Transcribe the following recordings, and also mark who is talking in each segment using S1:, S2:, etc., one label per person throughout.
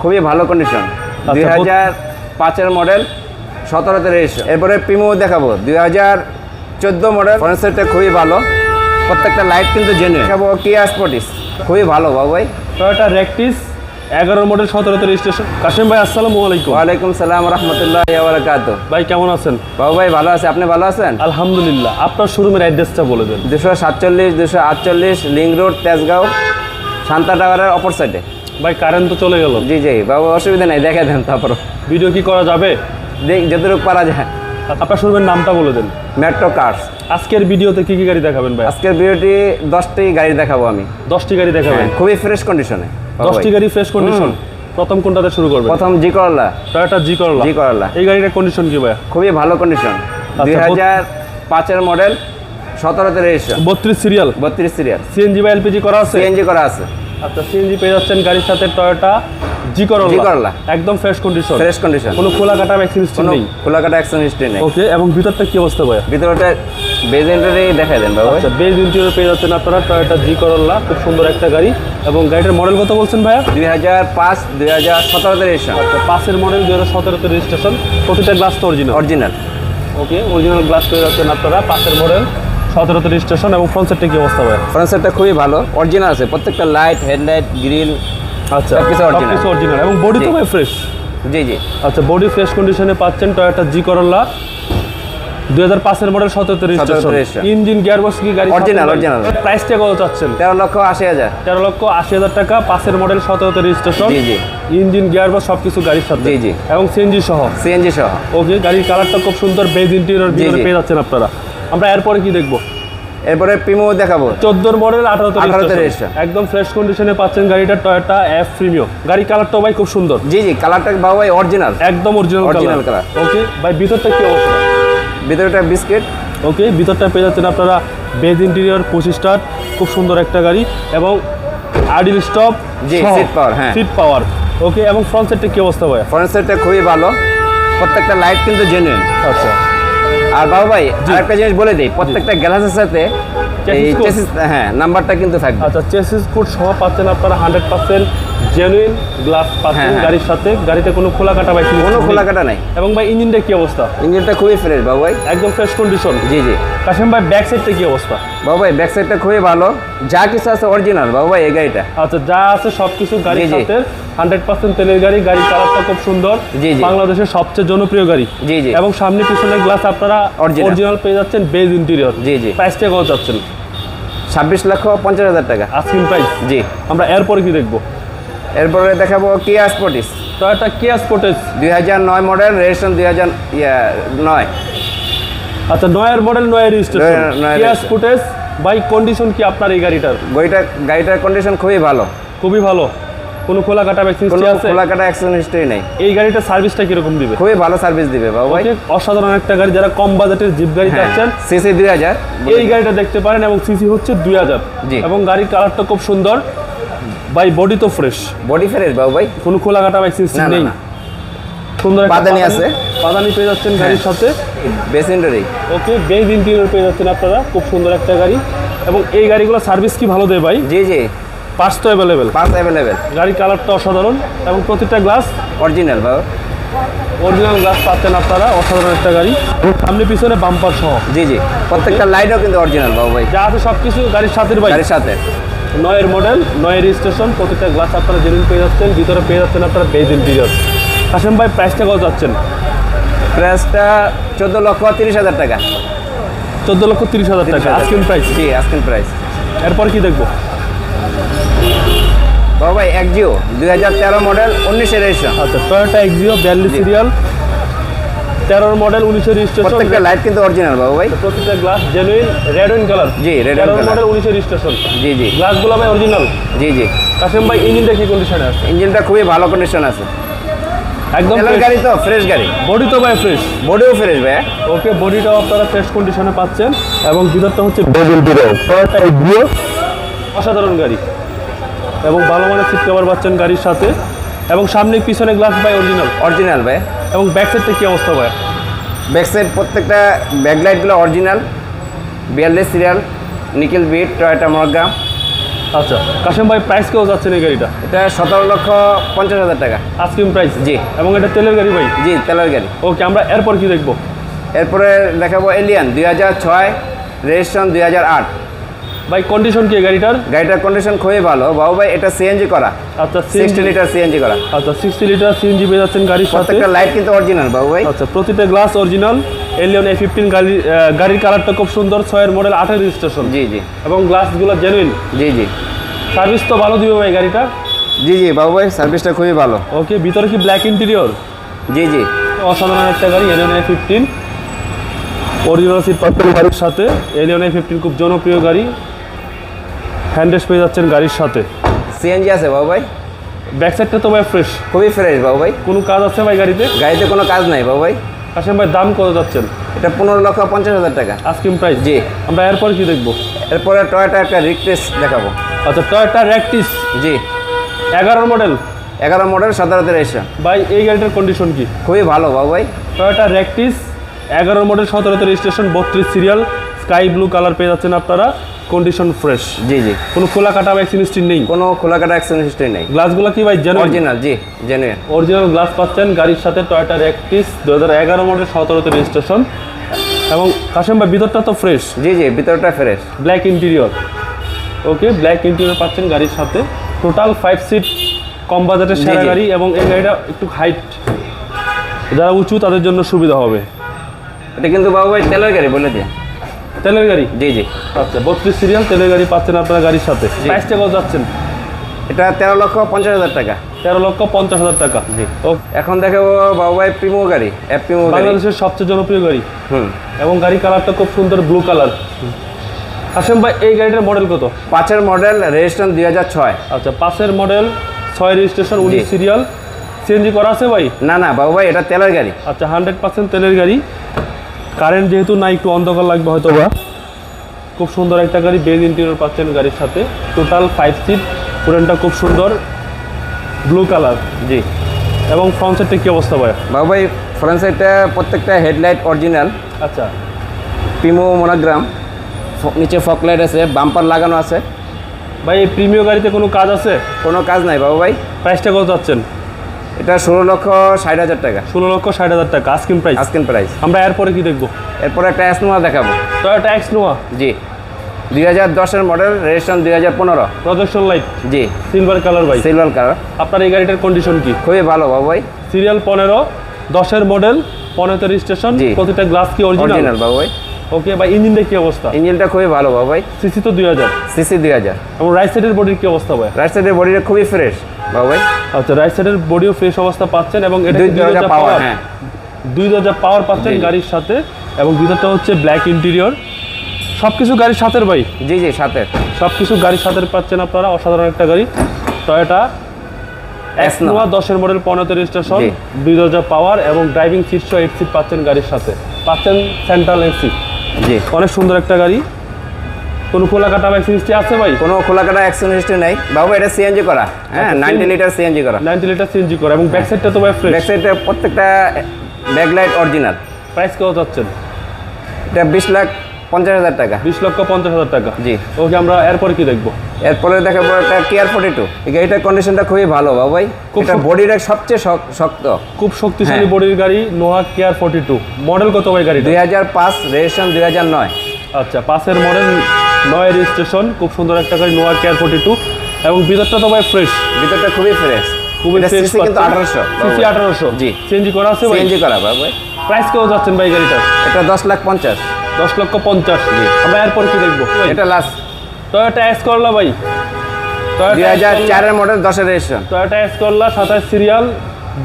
S1: খুবই ভালো কন্ডিশন
S2: আচ্ছা,
S1: দুই হাজার পাঁচের মডেল সতেরোতে রেজিস্ট্রেশন এরপরে প্রিমো দেখাবো। দুই হাজার চোদ্দ মডেল ফরেন্সেটটা খুবই ভালো। প্রত্যেকটা লাইট কিন্তু জেনে দেখাবো কিয়া স্পটিস খুবই ভালো বাবু ভাই।
S2: টয়োটা র্যাকটিস এগারো মডেল সতেরোতে রেজিস্ট্রেশন কাশিম ভাই আসসালামু আলাইকুম।
S1: ওয়ালাইকুম সালাম রহমতুল্লাহ বারাকাত
S2: ভাই কেমন আছেন?
S1: বাবু ভাই ভালো আছে। আপনি ভালো আছেন?
S2: আলহামদুলিল্লাহ। আপনার শোরুমের অ্যাড্রেসটা বলে দেন।
S1: দুশো সাতচল্লিশ দুশো আটচল্লিশ লিং রোড তেজগাঁও শান্তা টাওয়ারের অপর সাইডে
S2: ভাই কারেন্ট তো চলে গেল।
S1: জি জি বাবু অসুবিধা নেই দেখে দেন তারপর
S2: ভিডিও কি করা যাবে?
S1: দেখ যতটুকু পারা যায়।
S2: আপনার শোরুমের নামটা বলে দেন।
S1: মেট্রো কার্স
S2: আজকের ভিডিওতে কি কি গাড়ি দেখাবেন ভাই?
S1: আজকের ভিডিওটি দশটি গাড়ি দেখাবো আমি।
S2: দশটি গাড়ি দেখাবেন?
S1: হ্যাঁ, খুবই ফ্রেশ কন্ডিশনে
S2: দশটি গাড়ি ফ্রেশ কন্ডিশন প্রথম কোনটাতে শুরু করবেন?
S1: প্রথম জি করলা
S2: টয়োটা জি করলা
S1: জি করলা
S2: এই গাড়িটার কন্ডিশন কি ভাই
S1: খুবই ভালো কন্ডিশন দুই
S2: বত-
S1: হাজার পাঁচের মডেল সতেরোতে রেজিস্ট্রেশন
S2: বত্রিশ সিরিয়াল
S1: বত্রিশ সিরিয়াল
S2: সিএনজি বা এলপিজি করা আছে?
S1: সিএনজি করা আছে।
S2: আচ্ছা সিএনজি পেয়ে যাচ্ছেন গাড়ির সাথে টয়োটা জি করলা। একদম ফ্রেশ কন্ডিশন
S1: ফ্রেশ কন্ডিশন
S2: কোনো খোলা কাটা
S1: কোনো
S2: নেই।
S1: খোলাকাটা অ্যাকশন হিস্ট্রি নেই।
S2: ওকে এবং ভিতরটা কি অবস্থা ভাই
S1: ভিতরটা বেজেন্টারি দেখাই দেন বাবু
S2: আচ্ছা বেজ ইন্টেরিয়র পেয়ে যাচ্ছেন আপনারা টয়োটা জি করলা খুব সুন্দর একটা গাড়ি। এবং গাড়িটার মডেল কত বলছেন ভাইয়া?
S1: দুই হাজার পাঁচ দুই হাজার সতেরোতে রেজিস্ট্রেশন
S2: আচ্ছা পাঁচের মডেল দুই হাজার সতেরোতে রেজিস্ট্রেশন প্রতিটা গ্লাস তো original
S1: original
S2: okay original glass পেয়ে যাচ্ছেন আপনারা পাঁচের মডেল সতেরোতে স্টেশন এবং ফ্রন্ট সেটটা কি অবস্থা ভাই?
S1: ফ্রন্ট সেটটা খুবই ভালো। অরিজিনাল আছে। প্রত্যেকটা লাইট হেডলাইট গ্রিল
S2: আচ্ছা
S1: সবকিছু
S2: অরিজিনাল এবং বডি তো ভাই ফ্রেশ
S1: জি জি।
S2: আচ্ছা বডি ফ্রেশ কন্ডিশনে পাচ্ছেন টয়োটা জি করলা দুই হাজার পাঁচের মডেল
S1: registration।
S2: ইঞ্জিন গিয়ারবক্স কি গাড়ি?
S1: Original, original।
S2: প্রাইসটা কত চাচ্ছেন?
S1: তেরো লক্ষ আশি হাজার।
S2: তেরো লক্ষ আশি হাজার টাকা পাঁচের মডেল সতেরোতে রেজিস্ট্রেশন। ইঞ্জিন গিয়ারবক্স সবকিছু গাড়ির সাথে।
S1: জি, জি।
S2: এবং সিএনজি সহ।
S1: সিএনজি সহ।
S2: ওকে গাড়ির কালারটা খুব সুন্দর বেজ ইন্টেরিয়র পেয়ে যাচ্ছেন আপনারা। আমরা এরপরে কি দেখব?
S1: এরপরে প্রিমো দেখাবো।
S2: চোদ্দোর মডেল আঠারোতে
S1: 18 তে
S2: রেজিস্ট্রেশন একদম ফ্রেশ কন্ডিশনে পাচ্ছেন গাড়িটা টয়োটা এফ প্রিমিয়াম গাড়ি কালারটা ভাই খুব সুন্দর।
S1: জি জি কালারটা বাবু ভাই অরিজিনাল
S2: একদম অরিজিনাল
S1: Original
S2: কালার ওকে ভাই ভিতরটা কি অবস্থা?
S1: ভিতরেটা বিস্কিট
S2: ওকে ভিতরটা পেয়ে যাচ্ছেন আপনারা বেজ ইন্টেরিয়র পঁচিশ স্টার খুব সুন্দর একটা গাড়ি এবং আইডিল স্টপ
S1: জি, seat power, হ্যাঁ।
S2: সিট পাওয়ার ওকে এবং ফ্রন্ট সেটটা কি অবস্থা ভাই
S1: ফ্রন্ট সেটটা খুবই ভালো। প্রত্যেকটা লাইট কিন্তু জেনুইন
S2: আচ্ছা।
S1: আর বাবা ভাই আরেকটা জিনিস বলে দিই প্রত্যেকটা গ্যালাসের সাথে এই হ্যাঁ নাম্বারটা কিন্তু থাকবে।
S2: আচ্ছা চেসিস কোড সহ পাচ্ছেন আপনারা হান্ড্রেড পার্সেন্ট জেনুইন গ্লাস পাচ্ছেন। গাড়ির সাথে গাড়িতে কোনো খোলা কাটা বাইক
S1: কোনো খোলাকাটা নাই।
S2: এবং ভাই ইঞ্জিনটা কি অবস্থা?
S1: ইঞ্জিনটা খুবই ফ্রেশ বাবু ভাই
S2: একদম ফ্রেশ কন্ডিশন
S1: জি জি।
S2: কাশিম ভাই ব্যাক সাইডটা কি অবস্থা?
S1: বাবু ভাই ব্যাক সাইডটা খুবই ভালো। যা কিছু আছে অরিজিনাল বাবু ভাই এই গাড়িটা।
S2: আচ্ছা যা আছে সবকিছু গাড়ির
S1: জি, জি।
S2: সাথে। হান্ড্রেড পার্সেন্ট তেলের গাড়ি গাড়ির কালারটা খুব সুন্দর।
S1: জি, জি।
S2: বাংলাদেশের সবচেয়ে জনপ্রিয় গাড়ি।
S1: জি, জি।
S2: এবং সামনে পিছনের গ্লাস আপনারা। অরিজিনাল পেয়ে যাচ্ছেন বেজ ইন্টেরিয়র
S1: জি, জি।
S2: প্রাইসটা কত যাচ্ছেন
S1: ছাব্বিশ লক্ষ পঞ্চাশ হাজার টাকা।
S2: আস্কিং প্রাইস
S1: জি।
S2: আমরা এরপরে কি দেখব?
S1: এরপরে দেখাবো কিয়া স্পোর্টিস
S2: টয়োটা কেয়া স্পোর্টেজ
S1: দুই হাজার নয় মডেল রেজিস্ট্রেশন দুই হাজার নয়।
S2: আচ্ছা নয়ের মডেল নয়ের registration. Kia
S1: registration।
S2: Sportage by condition কি আপনার এই গাড়িটার?
S1: গাড়িটা গাড়িটার কন্ডিশন খুবই ভালো।
S2: খুবই ভালো। কোনো খোলা কাটা
S1: কোনো
S2: আছে?
S1: খোলাকাটা অ্যাক্সিডেন্ট হিস্ট্রি নেই।
S2: এই গাড়িটার সার্ভিসটা কীরকম দিবে?
S1: খুবই ভালো সার্ভিস দিবে বাবু ভাই।
S2: অসাধারণ একটা গাড়ি যারা কম বাজেটের জিপ গাড়ি
S1: হ্যাঁ
S2: চাচ্ছেন
S1: সিসি দুই হাজার।
S2: এই গাড়িটা দেখতে পারেন এবং সিসি হচ্ছে দুই হাজার।
S1: জি।
S2: এবং গাড়ির কালারটা খুব সুন্দর। বাই বডি তো ফ্রেশ
S1: বডি ফ্রেশ বাবু ভাই।
S2: কোনো খোলা কাটা ভ্যাকসিন নেই। সুন্দর
S1: পাদানি আছে।
S2: পাদানি পেয়ে যাচ্ছেন গাড়ির সাথে।
S1: বেসেন্ডারি
S2: ওকে বেজ ইন্টেরিয়র পেয়ে যাচ্ছেন আপনারা। খুব সুন্দর একটা গাড়ি। এবং এই গাড়িগুলো সার্ভিস কি ভালো দেয় ভাই?
S1: জি জি।
S2: পার্টস তো অ্যাভেলেবেল
S1: পাঁচ অ্যাভেলেবেল
S2: গাড়ির কালারটা অসাধারণ। এবং প্রতিটা গ্লাস
S1: অরিজিনাল বাবু।
S2: অরিজিনাল গ্লাস পাচ্ছেন আপনারা। অসাধারণ একটা গাড়ি। সামনে পিছনে বাম্পার সহ।
S1: জি জি। প্রত্যেকটা লাইটও কিন্তু অরিজিনাল বাবু ভাই।
S2: যা আছে সব কিছু গাড়ির সাথে ভাই।
S1: গাড়ির সাথে।
S2: নয়ের মডেল নয়ের রেজিস্ট্রেশন প্রতিটা গ্লাস আপনারা জেনুইন পেয়ে যাচ্ছেন ভিতরে পেয়ে যাচ্ছেন আপনারা বেজ ইন্টেরিয়র কাশেম ভাই প্রাইসটা কত যাচ্ছেন?
S1: প্রাইসটা চোদ্দ লক্ষ তিরিশ হাজার টাকা।
S2: চোদ্দ লক্ষ তিরিশ হাজার টাকা আজকিন প্রাইস
S1: জি আজকের প্রাইস
S2: এরপর কি দেখব?
S1: বাবু ভাই এক জিও দুই হাজার তেরো মডেল উনিশের রেজিস্ট্রেশন
S2: আচ্ছা টয়োটা এক্সিও বিয়াল্লিশ। সিরিয়াল তেরোর মডেল উনিশের রেজিস্ট্রেশন
S1: প্রত্যেকটা লাইট কিন্তু অরিজিনাল বাবু ভাই।
S2: প্রতিটা গ্লাস জেনুইন রেড উইন কালার
S1: জি, wine
S2: তেরোর
S1: colour।
S2: মডেল উনিশের রেজিস্ট্রেশন
S1: জি জি।
S2: গ্লাসগুলো ভাই অরিজিনাল
S1: জি জি।
S2: কাশেম ভাই ইঞ্জিনটা কি কন্ডিশনে আছে?
S1: ইঞ্জিনটা খুবই ভালো কন্ডিশন আছে।
S2: একদম
S1: গাড়ি তো ফ্রেশ গাড়ি।
S2: বডি তো ভাই ফ্রেশ
S1: বডিও ফ্রেশ ভাই।
S2: ওকে বডিটাও আপনারা ফ্রেশ কন্ডিশনে পাচ্ছেন এবং ভিতরটা হচ্ছে টয়োটা এক্সিও অসাধারণ গাড়ি। এবং ভালো মানের সিট কভার পাচ্ছেন গাড়ির সাথে। এবং সামনে পিছনে গ্লাস বাই অরিজিনাল
S1: অরিজিনাল ভাই।
S2: এবং ব্যাক সাইডটা কি অবস্থা ভাই?
S1: ব্যাক সাইড প্রত্যেকটা ব্যাকলাইটগুলো অরিজিনাল বিয়াল্লিশ সিরিয়াল নিকেল বিট টয়টা মরগা
S2: আচ্ছা কাশেম ভাই প্রাইস কেউ যাচ্ছেন এই গাড়িটা?
S1: এটা সতেরো লক্ষ পঞ্চাশ হাজার টাকা।
S2: আইসক্রিম প্রাইস
S1: জি।
S2: এবং এটা তেলের গাড়ি ভাই?
S1: জি তেলের গাড়ি।
S2: ওকে আমরা এরপর কি দেখব?
S1: এরপরে দেখাবো এলিয়ান দুই হাজার ছয় রেজিস্ট্রেশন দুই হাজার আট।
S2: ভাই কন্ডিশন কি গাড়িটার?
S1: গাড়িটার কন্ডিশন খুবই ভালো। বাবু ভাই এটা সিএনজি করা।
S2: আচ্ছা
S1: সিক্সটি
S2: সিএনজি
S1: লিটার সিএনজি করা।
S2: আচ্ছা সিক্সটি লিটার সিএনজি পেয়ে যাচ্ছেন গাড়ির সাথে।
S1: প্রত্যেকটা লাইট কিন্তু অরিজিনাল বাবু ভাই।
S2: আচ্ছা প্রতিটা glass original Allion A fifteen গাড়ি গাড়ির কালারটা খুব সুন্দর ছয়ের মডেল আটের রেজিস্ট্রেশন
S1: জি জি।
S2: এবং গ্লাসগুলো জেনুইন
S1: জি জি।
S2: সার্ভিস তো ভালো দিবে ভাই গাড়িটা?
S1: জি জি বাবু ভাই সার্ভিসটা খুবই ভালো।
S2: ওকে ভিতরে কি ব্ল্যাক ইন্টেরিয়র
S1: জি জি।
S2: অসাধারণ একটা গাড়ি Allion A fifteen original seat পাচ্ছেন গাড়ির সাথে। এলিয়ন এ ফিফটিন খুব জনপ্রিয় গাড়ি। হ্যান্ডেস পেয়ে যাচ্ছেন গাড়ির সাথে।
S1: সিএনজি আছে বাবু ভাই।
S2: ব্যাক সাইডটা তো ভাই ফ্রেশ
S1: খুবই ফ্রেশ বাবু ভাই।
S2: কোনো কাজ আছে ভাই গাড়িতে?
S1: গাড়িতে কোনো কাজ নাই বাবু ভাই।
S2: কাশেম ভাই দাম কত যাচ্ছেন?
S1: এটা পনেরো লক্ষ পঞ্চাশ হাজার টাকা।
S2: আইসক্রিম প্রাইস
S1: জি।
S2: আমরা এরপর কি দেখব?
S1: এরপরে টয়টা একটা রিক্রেস দেখাবো।
S2: আচ্ছা টয়টা র্যাকটিস
S1: জি।
S2: এগারো মডেল
S1: এগারো মডেল সতেরোতে রেজিস্ট্রেশন
S2: ভাই এই গাড়িটার কন্ডিশন কি?
S1: খুবই ভালো বাবু ভাই।
S2: টয়োটা র্যাকটিস এগারো মডেল সতেরোতে রেজিস্ট্রেশন বত্রিশ সিরিয়াল স্কাই ব্লু কালার পেয়ে যাচ্ছেন আপনারা। কন্ডিশন ফ্রেশ
S1: জি জি।
S2: কোনো খোলা কাটা ভ্যাকসিন হিস্ট্রি নেই?
S1: কোনো খোলাকাটা অ্যাক্সিডেন্ট হিস্ট্রি নেই।
S2: গ্লাসগুলো কি ভাই জেনুইন
S1: অরিজিনাল জি জেনুইন
S2: অরিজিনাল গ্লাস পাচ্ছেন গাড়ির সাথে টয়োটা র্যাকটিস দু হাজার এগারো মডেল সতেরোতে রেজিস্ট্রেশন এবং কাশেম ভাই ভিতরটা তো ফ্রেশ
S1: জি জি ভিতরটা fresh
S2: black interior okay black interior পাচ্ছেন গাড়ির সাথে। টোটাল ফাইভ সিট কম বাজেটের সেরা গাড়ি এবং এই গাড়িটা একটু হাইট যারা উঁচু তাদের জন্য সুবিধা হবে।
S1: এটা কিন্তু বাবু ভাই তেলের গাড়ি বলে দিয়ে
S2: তেলের গাড়ি?
S1: জি জি।
S2: আচ্ছা বত্রিশ সিরিয়াল তেলের গাড়ি পাচ্ছেন আপনারা গাড়ির সাথে। প্রাইসটা কত যাচ্ছেন?
S1: এটা তেরো লক্ষ পঞ্চাশ হাজার টাকা।
S2: তেরো লক্ষ পঞ্চাশ হাজার টাকা।
S1: জি।
S2: ও
S1: এখন দেখাবো বাবু ভাই প্রিমো গাড়ি প্রিমো
S2: বাংলাদেশের সবচেয়ে জনপ্রিয় গাড়ি।
S1: হুম।
S2: এবং গাড়ি কালারটা খুব সুন্দর ব্লু কালার হাসেম ভাই এই গাড়িটার মডেল কত?
S1: পাঁচের মডেল রেজিস্ট্রেশন দুই হাজার ছয়।
S2: আচ্ছা পাঁচের মডেল ছয় রেজিস্ট্রেশন উনিশ। সিরিয়াল সিএনজি করা আছে ভাই?
S1: না না বাবু ভাই এটা তেলের গাড়ি।
S2: আচ্ছা হান্ড্রেড পার্সেন্ট তেলের গাড়ি। কারেন্ট যেহেতু না একটু অন্ধকার লাগবে হয়তো বা। খুব সুন্দর একটা গাড়ি বেজ ইন্টেরিয়র পাচ্ছেন গাড়ির সাথে। টোটাল ফাইভ সিট পুরানটা খুব সুন্দর। ব্লু কালার
S1: জি।
S2: এবং ফ্রন্ট সাইডটা কী অবস্থা ভাই
S1: বাবু ভাই ফ্রন্ট সাইডটা প্রত্যেকটা হেডলাইট অরিজিনাল
S2: আচ্ছা।
S1: প্রিমো মোনোগ্রাম নিচে ফকলাইট আছে বাম্পার লাগানো আছে।
S2: ভাই এই প্রিমিয় গাড়িতে কোনো কাজ আছে?
S1: কোনো কাজ নাই বাবু ভাই
S2: প্রাইসটা কত যাচ্ছেন
S1: এটা ষোলো লক্ষ ষাট হাজার টাকা।
S2: ষোলো লক্ষ ষাট হাজার টাকা আস্কিম প্রাইস
S1: আজকের প্রাইস
S2: আমরা এরপরে কি দেখব?
S1: এরপরে একটা অ্যাসমোয়া দেখাবো।
S2: টয়োটা এক্স নোয়া
S1: জি। দুই হাজার দশের মডেল রেজিস্ট্রেশন দুই হাজার পনেরো।
S2: প্রজেকশন লাইট
S1: জি।
S2: সিলভার কালার ভাই।
S1: সিলভার কালার
S2: আপনার এই গাড়িটার কন্ডিশন কি?
S1: খুবই ভালো বাবু ভাই।
S2: সিরিয়াল পনেরো দশের মডেল পনেরোতে রেজিস্ট্রেশন
S1: জি।
S2: প্রতিটা গ্লাস কি অরিজিনাল
S1: বাবু ভাই।
S2: ওকে ভাই ইঞ্জিনটা কি অবস্থা?
S1: ইঞ্জিনটা খুবই ভালো বাবু ভাই।
S2: সিসি তো দুই হাজার।
S1: সিসি দুই হাজার।
S2: এবং রাইট সাইডের বডির কি অবস্থা ভাই?
S1: রাইট সাইডের বডিটা খুবই ফ্রেশ ভাই
S2: আচ্ছা রাইট সাইডের বডিও ফ্রেশ অবস্থা পাচ্ছেন এবং এটা
S1: দুই দরজা পাওয়ার হ্যাঁ।
S2: দুই দরজা পাওয়ার পাচ্ছেন। গাড়ির সাথে এবং ভিতরটা হচ্ছে ব্ল্যাক ইন্টেরিয়র সব কিছু গাড়ির সাথে ভাই?
S1: জি জি সাথে
S2: সব কিছু গাড়ির সাথে পাচ্ছেন আপনারা অসাধারণ একটা গাড়ি। Toyota
S1: Exnova।
S2: নোয়া দশের মডেল পনেরোতে রেজিস্ট্রেশন দুই দরজা পাওয়ার এবং ড্রাইভিং সিট সহ এইট সিট পাচ্ছেন গাড়ির সাথে। পাচ্ছেন সেন্ট্রাল এসি
S1: জি।
S2: অনেক সুন্দর একটা গাড়ি। কোনো খোলা কাটা ভ্যাকসিন আছে ভাই?
S1: কোনো খোলাকাটা অ্যাক্সিডেন্ট হিস্ট্রি নাই। বাবু এটা সিএনজি করা। হ্যাঁ
S2: আচ্ছা,
S1: নাইনটি
S2: CNG
S1: লিটার সিএনজি করা।
S2: নাইনটি লিটার সিএনজি করা। এবং ব্যাক সাইডটা তো ভাই ফ্রেশ
S1: ব্যাক সাইডটা প্রত্যেকটা ব্যাকলাইট অরিজিনাল
S2: প্রাইস কত যাচ্ছেন
S1: এটা বিশ লাখ পঞ্চাশ হাজার টাকা।
S2: বিশ লক্ষ পঞ্চাশ হাজার টাকা।
S1: জি।
S2: ওকে আমরা এরপরে কি দেখব?
S1: এরপরে দেখাবো একটা কেয়ার ফোর্টি টু এই গাড়িটার কন্ডিশনটা খুবই ভালো বাবু ভাই।
S2: খুব।
S1: বডিটা সবচেয়ে শক- শক্ত।
S2: খুব শক্তিশালী
S1: হ্যাঁ।
S2: বডির গাড়ি নোয়া কেয়ার ফোর্টি টু মডেল কত ভাই গাড়িটা?
S1: দুই হাজার পাঁচ রেজিস্ট্রেশন দুই হাজার নয়।
S2: আচ্ছা পাশের মডেল নয় রেজিস্ট্রেশন খুব সুন্দর একটা গাড়ি নোয়া কেয়ার ফোর্টি টু এবং ভিতরটা তো ভাই ফ্রেশ
S1: ভিতরটা খুবই ফ্রেশ
S2: খুবই ফ্রেশ
S1: কিন্তু আঠারোশো।
S2: সিসি আঠারোশো।
S1: জি।
S2: সিএনজি করা আছে
S1: সিএনজি করা ভাই
S2: প্রাইস কেউ যাচ্ছেন ভাই গাড়িটা
S1: এটা দশ লাখ পঞ্চাশ।
S2: দশ লক্ষ পঞ্চাশ। জি। আমরা এরপর কি দেখব?
S1: এটা লাস্ট
S2: টয়োটা এস করলা ভাই।
S1: দুই হাজার চারের মডেল দশের রেজিস্ট্রেশন
S2: টয়োটা এস করলা সাতাশ সিরিয়াল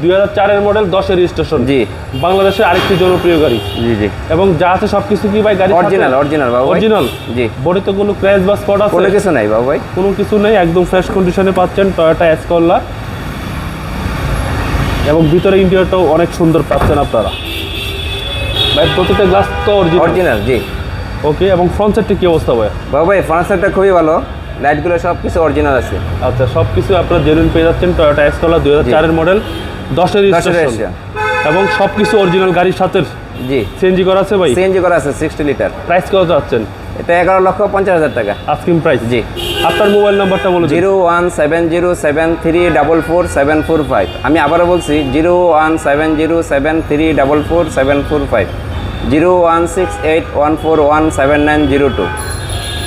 S2: দুই হাজার চারের মডেল দশের রেজিস্ট্রেশন
S1: জি।
S2: বাংলাদেশের আরেকটি জনপ্রিয় গাড়ি।
S1: জি জি।
S2: এবং যা আছে সব কিছু কি ভাই গাড়ি
S1: অরিজিনাল অরিজিনাল বাবু
S2: অরিজিনাল
S1: জি।
S2: বডিতে কোনো ক্র্যাশ বা স্পট আছে?
S1: কোনো কিছু নাই বাবু ভাই।
S2: কোনো কিছু নেই একদম ফ্রেশ কন্ডিশনে পাচ্ছেন টয়োটা এস করলা এবং ভিতরে ইন্টেরিয়রটাও অনেক সুন্দর পাচ্ছেন আপনারা। ভাই প্রতিটা গ্লাস তো অরিজিনাল
S1: জি।
S2: ওকে এবং ফ্রন্ট সাইডটা কি অবস্থা ভাই?
S1: বাবু ভাই ফার্নিচারটা খুবই ভালো। লাইটগুলো সব কিছু অরিজিনাল আছে।
S2: আচ্ছা সব কিছু আপনারা জেনুইন পেয়ে যাচ্ছেন টয়োটা এস করলা দুই হাজার চারের মডেল রেজিস্ট্রেশন এবং সব কিছু অরিজিনাল গাড়ির সাথে
S1: জি।
S2: সিএনজি করা আছে ভাই?
S1: সিএনজি করা আছে সিক্সটি লিটার
S2: প্রাইস কত যাচ্ছেন
S1: এটা এগারো লক্ষ পঞ্চাশ হাজার টাকা।
S2: আস্কিং প্রাইস
S1: জি।
S2: আপনার মোবাইল নাম্বারটা বলে দিন।
S1: Zero one seven zero seven three double four seven four five. আমি আবারও বলছি zero one seven zero seven three double four seven four five. Zero one six eight one four one seven nine zero two.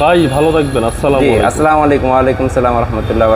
S2: ভাই ভালো থাকবেন। আসসালামু
S1: আসসালামু আলাইকুম। ওয়ালাইকুম সালাম রহমতুল্লাহ